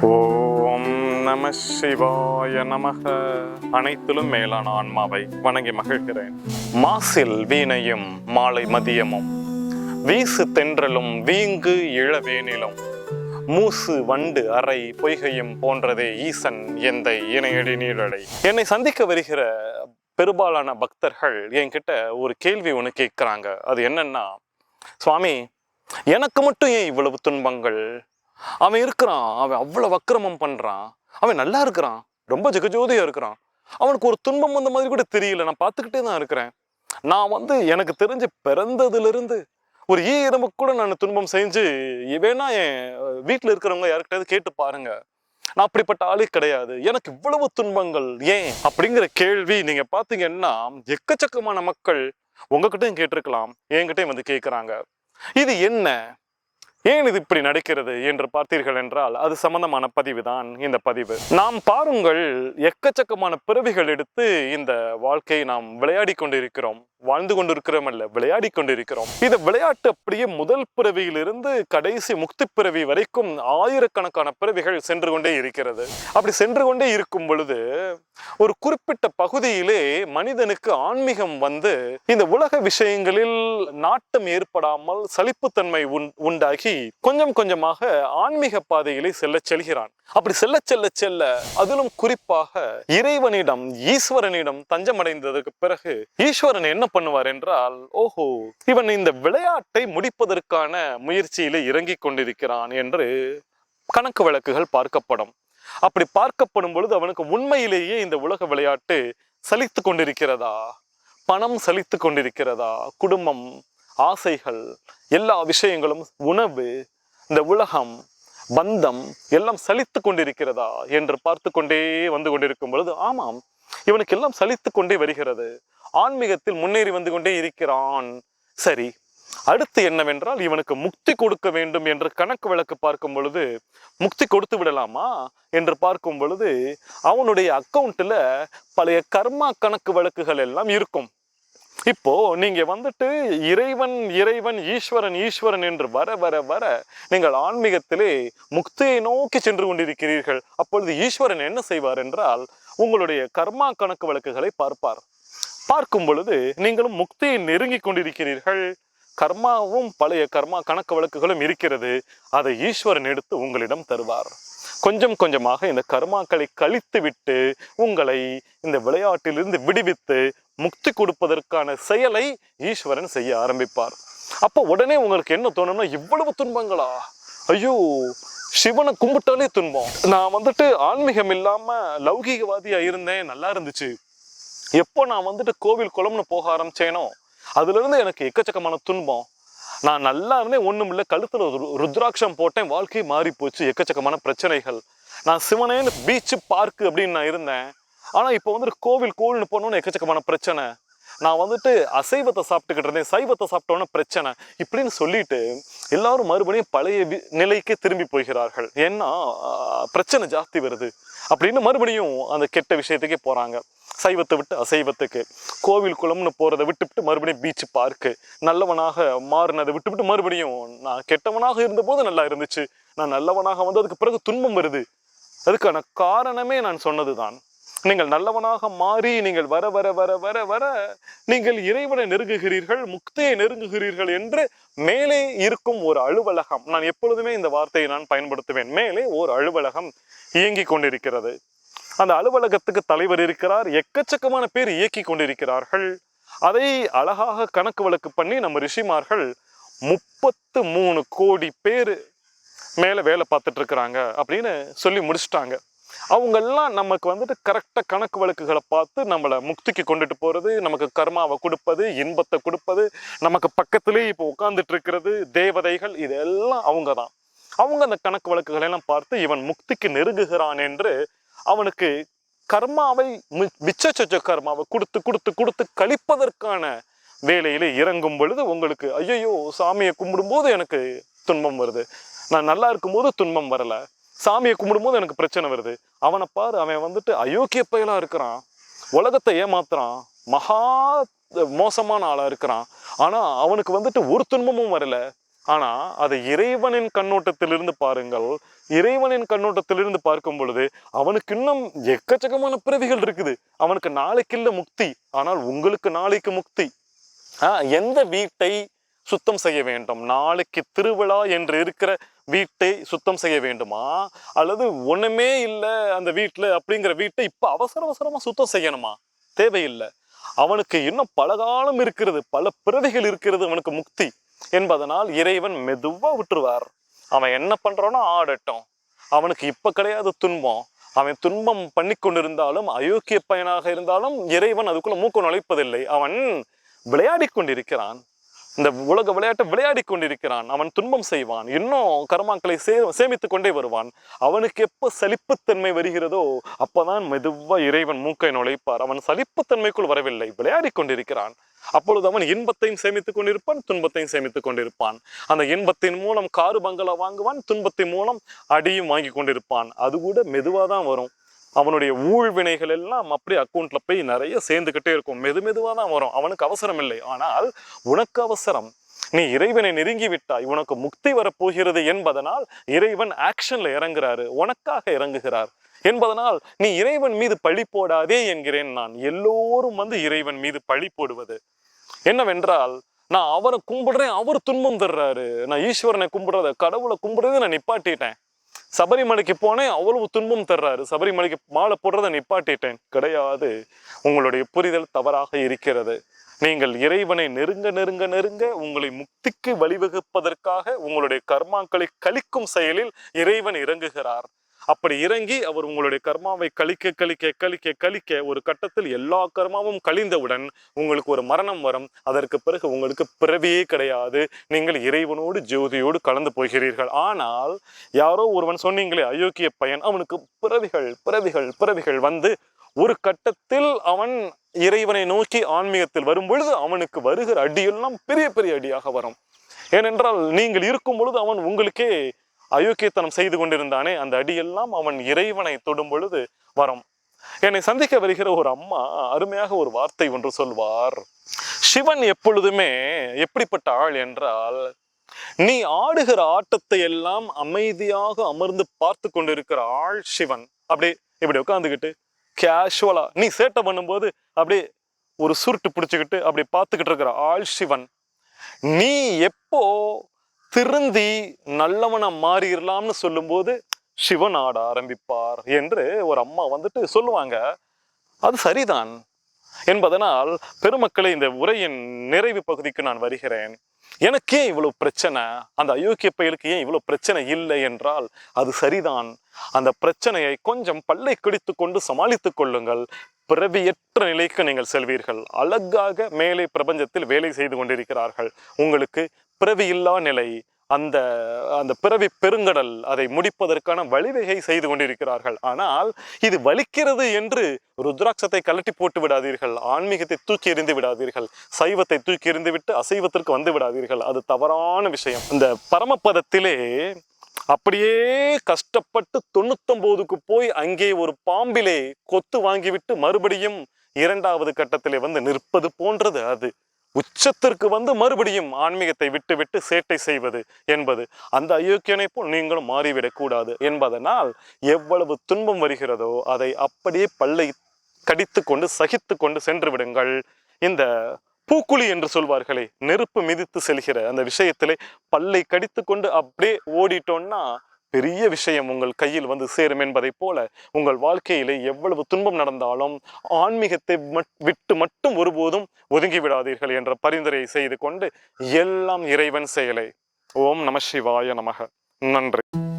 ஓம் நம சிவாய நமக. அனைத்திலும் மேலான ஆன்மாவை வணங்கி மகிழ்கிறேன். மாசில் வீணையும் மாலை மதியமும். வீசு தென்றலும் வீங்கு இளவேனிலும். மூசு வண்டு அறை பொய்கையும் போன்றதே ஈசன் எந்த இணையடி நீழடை என்னை சந்திக்க வருகிற பெரும்பாலான பக்தர்கள் என்கிட்ட ஒரு கேள்வி ஒன்று கேட்குறாங்க. அது என்னன்னா சுவாமி எனக்கு மட்டும் ஏன் இவ்வளவு துன்பங்கள்? அவன் இருக்கிறான் அவன் அவ்வளோ அக்கிரமம் பண்ணுறான் அவன் நல்லா இருக்கிறான் ரொம்ப ஜெகஜோதியாக இருக்கிறான். அவனுக்கு ஒரு துன்பம் வந்த மாதிரி கூட தெரியல நான் பார்த்துக்கிட்டே தான் இருக்கிறேன். நான் வந்து எனக்கு தெரிஞ்சு பிறந்ததுலேருந்து ஒரு ஈ எறும்புக்கு கூட நான் துன்பம் செஞ்சு வேணா என் வீட்டில் இருக்கிறவங்க யாருக்கிட்டாவது கேட்டு பாருங்க. நான் அப்படிப்பட்ட ஆளே கிடையாது. எனக்கு இவ்வளவு துன்பங்கள் ஏன்? அப்படிங்கிற கேள்வி நீங்க பாத்தீங்கன்னா எக்கச்சக்கமான மக்கள் உங்ககிட்டயும் கேட்டிருக்கலாம் என்கிட்டயும் வந்து கேட்குறாங்க. இது என்ன? ஏன் இது இப்படி நடக்கிறது என்று பார்த்தீர்கள் என்றால் அது சம்பந்தமான பதிவு தான் இந்த பதிவு. நாம் பாருங்கள் எக்கச்சக்கமான பிறவிகள் எடுத்து இந்த வாழ்க்கையை நாம் விளையாடி கொண்டிருக்கிறோம். வாழ்ந்து கொண்டிருக்கிறோம் அல்ல விளையாடி கொண்டிருக்கிறோம். இந்த விளையாட்டு அப்படியே முதல் பிறவியிலிருந்து கடைசி முக்தி பிறவி வரைக்கும் ஆயிரக்கணக்கான பிறவிகள் சென்று கொண்டே இருக்கிறது. அப்படி சென்று கொண்டே இருக்கும் பொழுது ஒரு குறிப்பிட்ட பகுதியிலே மனிதனுக்கு ஆன்மீகம் வந்து இந்த உலக விஷயங்களில் நாட்டம் ஏற்படாமல் சலிப்புத்தன்மை உண்டாகி கொஞ்சம் கொஞ்சமாக ஆன்மீக பாதையிலே செல்ல செல்கிறான். அப்படி செல்ல செல்ல செல்ல அதிலும் குறிப்பாக இறைவனிடம் ஈஸ்வரனிடம் தஞ்சமடைந்ததற்கு பிறகு ஈஸ்வரன் என்ன பண்ணுவார் என்றால் ஓஹோ இவன் இந்த விளையாட்டை முடிப்பதற்கான முயற்சியிலே இறங்கிக் கொண்டிருக்கிறான் என்று கணக்கு வழக்குகள் பார்க்கப்படும். அப்படி பார்க்கப்படும் பொழுது அவனுக்கு உண்மையிலேயே இந்த உலக விளையாட்டு சலித்து கொண்டிருக்கிறதா? பணம் சலித்து கொண்டிருக்கிறதா? குடும்பம் ஆசைகள் எல்லா விஷயங்களும் உணவு இந்த உலகம் பந்தம் எல்லாம் சலித்து கொண்டிருக்கிறதா? என்று பார்த்து கொண்டே வந்து கொண்டிருக்கும் பொழுது ஆமாம் இவனுக்கு எல்லாம் சலித்து கொண்டே வருகிறது. ஆன்மீகத்தில் முன்னேறி வந்து கொண்டே இருக்கிறான். சரி அடுத்து என்னவென்றால் இவனுக்கு முக்தி கொடுக்க வேண்டும் என்று கணக்கு விளக்கு பார்க்கும் பொழுது முக்தி கொடுத்து விடலாமா என்று பார்க்கும் பொழுது அவனுடைய அக்கௌண்ட்டில் பழைய கர்மா கணக்கு வழக்குகள் எல்லாம் இருக்கும். இப்போ நீங்க வந்துட்டு இறைவன் இறைவன் ஈஸ்வரன் ஈஸ்வரன் என்று வர வர வர நீங்கள் ஆன்மீகத்திலே முக்தியை நோக்கி சென்று கொண்டிருக்கிறீர்கள். அப்பொழுது ஈஸ்வரன் என்ன செய்வார் என்றால் உங்களுடைய கர்மா கணக்கு வழக்குகளை பார்ப்பார். பார்க்கும் பொழுது நீங்களும் முக்தியை நெருங்கி கொண்டிருக்கிறீர்கள். கர்மாவும் பழைய கர்மா கணக்கு வழக்குகளும் இருக்கிறது. அதை ஈஸ்வரன் எடுத்து உங்களிடம் தருவார். கொஞ்சம் கொஞ்சமாக இந்த கர்மாக்களை கழித்து விட்டு உங்களை இந்த விளையாட்டிலிருந்து விடுவித்து முக்தி கொடுப்பதற்கான செயலை ஈஸ்வரன் செய்ய ஆரம்பிப்பார். அப்போ உடனே உங்களுக்கு என்ன தோணும்னா இவ்வளவு துன்பங்களா? ஐயோ சிவனை கும்பிட்டாலே துன்பம். நான் வந்துட்டு ஆன்மீகம் இல்லாம லௌகீகவாதியா இருந்தேன். நல்லா இருந்துச்சு. எப்போ நான் வந்துட்டு கோவில் குளம்னு போக ஆரம்பிச்சேனோ அதுலேருந்து எனக்கு எக்கச்சக்கமான துன்பம். நான் நல்லா இருந்தேன் ஒன்றும் இல்லை. கழுத்தில் ருத்ராட்சம் போட்டேன் வாழ்க்கை மாறி போச்சு எக்கச்சக்கமான பிரச்சனைகள். நான் சிவனேன்னு பீச்சு பார்க்கு அப்படின்னு நான் இருந்தேன். ஆனால் இப்போ வந்துட்டு கோவில் கோவில்னு போனோன்னு எக்கச்சக்கமான பிரச்சனை. நான் வந்துட்டு அசைவத்தை சாப்பிட்டுக்கிட்டு இருந்தேன் சைவத்தை சாப்பிட்டோன்னு பிரச்சனை. இப்படின்னு சொல்லிட்டு எல்லாரும் மறுபடியும் பழைய நிலைக்கே திரும்பி போகிறார்கள். ஏன்னா பிரச்சனை ஜாஸ்தி வருது. அப்படின்னு மறுபடியும் அந்த கெட்ட விஷயத்துக்கே போகிறாங்க சைவத்தை விட்டு அசைவத்துக்கு கோவில் குளம்னு போகிறத விட்டுவிட்டு மறுபடியும் பீச் பார்க்கு நல்லவனாக மாறினதை விட்டுவிட்டு மறுபடியும் நான் கெட்டவனாக இருந்தபோது நல்லா இருந்துச்சு. நான் நல்லவனாக வந்து அதுக்கு பிறகு துன்பம் வருது. அதுக்கான காரணமே நான் சொன்னதுதான். நீங்கள் நல்லவனாக மாறி நீங்கள் வர வர வர வர வர நீங்கள் இறைவனை நெருங்குகிறீர்கள் முக்தியை நெருங்குகிறீர்கள் என்று மேலே இருக்கும் ஒரு அலுவலகம். நான் எப்பொழுதுமே இந்த வார்த்தையை நான் பயன்படுத்துவேன். மேலே ஒரு அலுவலகம் இயங்கிக் கொண்டிருக்கிறது. அந்த அலுவலகத்துக்கு தலைவர் இருக்கிறார் எக்கச்சக்கமான பேர் இயக்கி கொண்டிருக்கிறார்கள். அதை அழகாக கணக்கு வழக்கு பண்ணி நம்ம ரிஷிமார்கள் முப்பத்து மூணு கோடி பேர் மேலே வேலை பார்த்துட்டு இருக்கிறாங்க அப்படின்னு சொல்லி முடிச்சிட்டாங்க. அவங்கெல்லாம் நமக்கு வந்துட்டு கரெக்டாக கணக்கு வழக்குகளை பார்த்து நம்மளை முக்திக்கு கொண்டுட்டு போகிறது நமக்கு கர்மாவை கொடுப்பது இன்பத்தை கொடுப்பது நமக்கு பக்கத்திலேயே இப்போ உட்காந்துட்டு இருக்கிறது தேவதைகள் இதெல்லாம் அவங்க தான் அவங்க அந்த கணக்கு வழக்குகளை எல்லாம் பார்த்து இவன் முக்திக்கு நெருங்குகிறான் என்று அவனுக்கு கர்மாவை மி- மிச்ச சொச்ச கர்மாவை கொடுத்து கொடுத்து கொடுத்து கழிப்பதற்கான வேலையில இறங்கும் பொழுது உங்களுக்கு ஐயையோ சாமியை கும்பிடும்போது எனக்கு துன்பம் வருது. நான் நல்லா இருக்கும்போது துன்பம் வரல. சாமியை கும்பிடும்போது எனக்கு பிரச்சனை வருது. அவனை பாரு அவன் வந்துட்டு அயோக்கிய பயலாக இருக்கிறான். உலகத்தை ஏமாத்துறான். மகா மோசமான ஆளாக இருக்கிறான். ஆனால் அவனுக்கு வந்துட்டு ஒரு துன்பமும் வரல. ஆனால் அதை இறைவனின் கண்ணோட்டத்திலிருந்து பாருங்கள். இறைவனின் கண்ணோட்டத்திலிருந்து பார்க்கும் பொழுது அவனுக்கு இன்னும் எக்கச்சக்கமான பிறவிகள் இருக்குது. அவனுக்கு நாளைக்கு இல்லை முக்தி ஆனால் உங்களுக்கு நாளைக்கு முக்தி. எந்த வீட்டை சுத்தம் செய்ய வேண்டும்? நாளைக்கு திருவிழா என்று இருக்கிற வீட்டை சுத்தம் செய்ய வேண்டுமா? அல்லது ஒன்றுமே இல்லை அந்த வீட்டில் அப்படிங்கிற வீட்டை இப்போ அவசர அவசரமாக சுத்தம் செய்யணுமா? தேவையில்லை. அவனுக்கு இன்னும் பல காலம் இருக்கிறது பல பிறவிகள் இருக்கிறது அவனுக்கு முக்தி. என்பதனால் இறைவன் மெதுவா விட்டுருவார். அவன் என்ன பண்றானோ ஆடட்டும். அவனுக்கு இப்ப கிடையாது துன்பம். அவன் துன்பம் பண்ணி கொண்டிருந்தாலும் அயோக்கிய பையனாக இருந்தாலும் இறைவன் அதுக்குள்ள மூக்கு நுழைப்பதில்லை. அவன் விளையாடி கொண்டிருக்கிறான். இந்த உலக விளையாட்டை விளையாடி கொண்டிருக்கிறான். அவன் துன்பம் செய்வான். இன்னும் கர்மாக்களை சே சேமித்து கொண்டே வருவான். அவனுக்கு எப்போ சலிப்புத்தன்மை வருகிறதோ அப்பதான் மெதுவா இறைவன் மூக்கை நுழைப்பார். அவன் சலிப்புத்தன்மைக்குள் வரவில்லை. விளையாடி கொண்டிருக்கிறான். அப்பொழுது அவன் இன்பத்தையும் சேமித்துக் கொண்டிருப்பான் துன்பத்தையும் சேமித்துக் கொண்டிருப்பான். அந்த இன்பத்தின் மூலம் காரு பங்களா வாங்குவான் துன்பத்தின் மூலம் அடியும் வாங்கி கொண்டிருப்பான். அது கூட மெதுவாக தான் வரும். அவனுடைய ஊழ்வினைகள் எல்லாம் அப்படியே அக்கௌண்ட்ல போய் நிறைய சேர்ந்துக்கிட்டே இருக்கும். மெது மெதுவாக தான் வரும். அவனுக்கு அவசரம் இல்லை. ஆனால் உனக்கு அவசரம். நீ இறைவனை நெருங்கி விட்டாய். உனக்கு முக்தி வரப்போகிறது என்பதனால் இறைவன் ஆக்ஷன்ல இறங்குறாரு. உனக்காக இறங்குகிறார். என்பதனால் நீ இறைவன் மீது பழி போடாதே என்கிறேன் நான். எல்லோரும் வந்து இறைவன் மீது பழி போடுவது. என்னவென்றால் நான் அவரை கும்பிடுறேன் அவர் துன்பம் தர்றாரு. நான் ஈஸ்வரனை கும்பிடுறத கடவுளை கும்பிடுறதை நான் நிப்பாட்டிட்டேன். சபரிமலைக்கு போனேன் அவ்வளவு துன்பம் தர்றாரு. சபரிமலைக்கு மாலை போடுறதை நிப்பாட்டிட்டேன். கிடையாது. உங்களுடைய புரிதல் தவறாக இருக்கிறது. நீங்கள் இறைவனை நெருங்க நெருங்க நெருங்க உங்களை முக்திக்கு வழிவகுப்பதற்காக உங்களுடைய கர்மாக்களை கழிக்கும் செயலில் இறைவன் இறங்குகிறார். அப்படி இறங்கி அவர் உங்களுடைய கர்மாவை கழிக்க கழிக்க கழிக்க கழிக்க ஒரு கட்டத்தில் எல்லா கர்மாவும் கழிந்தவுடன் உங்களுக்கு ஒரு மரணம் வரும். அதற்கு பிறகு உங்களுக்கு பிறவியே கிடையாது. நீங்கள் இறைவனோடு ஜோதியோடு கலந்து போகிறீர்கள். ஆனால் யாரோ ஒருவன் சொன்னீங்களே அயோக்கிய பையன் அவனுக்கு பிறவிகள் பிறவிகள் பிறவிகள் வந்து ஒரு கட்டத்தில் அவன் இறைவனை நோக்கி ஆன்மீகத்தில் வரும் பொழுது அவனுக்கு வருகிற அடியெல்லாம் பெரிய பெரிய அடியாக வரும். ஏனென்றால் நீங்கள் இருக்கும் பொழுது அவன் உங்களுக்கே அயோக்கியத்தனம் செய்து கொண்டிருந்தானே அந்த அடியெல்லாம் அவன் இறைவனை தொடும் பொழுது வரும். என்னை சந்திக்க வருகிற ஒரு அம்மா அருமையாக ஒரு வார்த்தை ஒன்று சொல்வார். சிவன் எப்பொழுதுமே எப்படிப்பட்ட ஆள் என்றால் நீ ஆடுகிற ஆட்டத்தை எல்லாம் அமைதியாக அமர்ந்து பார்த்து கொண்டிருக்கிற ஆள் சிவன். அப்படியே இப்படி உட்காந்துக்கிட்டு கேஷுவலா நீ சேட்டை பண்ணும்போது அப்படியே ஒரு சுருட்டு பிடிச்சுக்கிட்டு அப்படி பார்த்துக்கிட்டு இருக்கிற ஆள் சிவன். நீ எப்போ திருந்தி நல்லவனா மாறிடலாம்னு சொல்லும்போது சிவன் ஆட ஆரம்பிப்பார் என்று ஒரு அம்மா வந்துட்டு சொல்லுவாங்க. அது சரிதான் என்பதனால் பெருமக்களை இந்த உரையின் நிறைவு பகுதிக்கு நான் வருகிறேன். எனக்கு ஏன் இவ்வளவு பிரச்சனை அந்த அயோக்கிய பயலுக்கு ஏன் இவ்வளவு பிரச்சனை இல்லை என்றால் அது சரிதான். அந்த பிரச்சனையை கொஞ்சம் பல்லை கடித்து கொண்டு சமாளித்துக் கொள்ளுங்கள். பிறவியற்ற நிலைக்கு நீங்கள் செல்வீர்கள். அழகாக மேலே பிரபஞ்சத்தில் வேலை செய்து கொண்டிருக்கிறார்கள். உங்களுக்கு பிறவி இல்லா நிலை அந்த அந்த பிறவி பெருங்கடல் அதை முடிப்பதற்கான வழிவகை செய்து கொண்டிருக்கிறார்கள். ஆனால் இது வலிக்கிறது என்று ருத்ராட்சத்தை கலட்டி போட்டு விடாதீர்கள் ஆன்மீகத்தை தூக்கி எறிந்து விடாதீர்கள் சைவத்தை தூக்கி எறிந்து விட்டு அசைவத்திற்கு வந்து விடாதீர்கள். அது தவறான விஷயம். இந்த பரமபதத்திலே அப்படியே கஷ்டப்பட்டு தொண்ணூத்தொம்போதுக்கு போய் அங்கே ஒரு பாம்பிலே கொத்து வாங்கிவிட்டு மறுபடியும் இரண்டாவது கட்டத்திலே வந்து நிற்பது போன்றது அது. உச்சத்திற்கு வந்து மறுபடியும் ஆன்மீகத்தை விட்டு விட்டு சேட்டை செய்வது என்பது. அந்த அயோக்கியனை போல் நீங்களும் மாறிவிடக்கூடாது என்பதனால் எவ்வளவு துன்பம் வருகிறதோ அதை அப்படியே பல்லை கடித்து கொண்டு சகித்து கொண்டு சென்று விடுங்கள். இந்த பூக்குழி என்று சொல்வார்களே நெருப்பு மிதித்து செல்கிற அந்த விஷயத்திலே பல்லை கடித்து கொண்டு அப்படியே ஓடிட்டோம்னா பெரிய விஷயம் உங்கள் கையில் வந்து சேரும் என்பதைப் போல உங்கள் வாழ்க்கையிலே எவ்வளவு துன்பம் நடந்தாலும் ஆன்மீகத்தை மட்- விட்டு மட்டும் ஒருபோதும் ஒதுங்கி விடாதீர்கள் என்ற பரிந்துரையை செய்து கொண்டு எல்லாம் இறைவன் செயலை. ஓம் நம சிவாய நமக. நன்றி.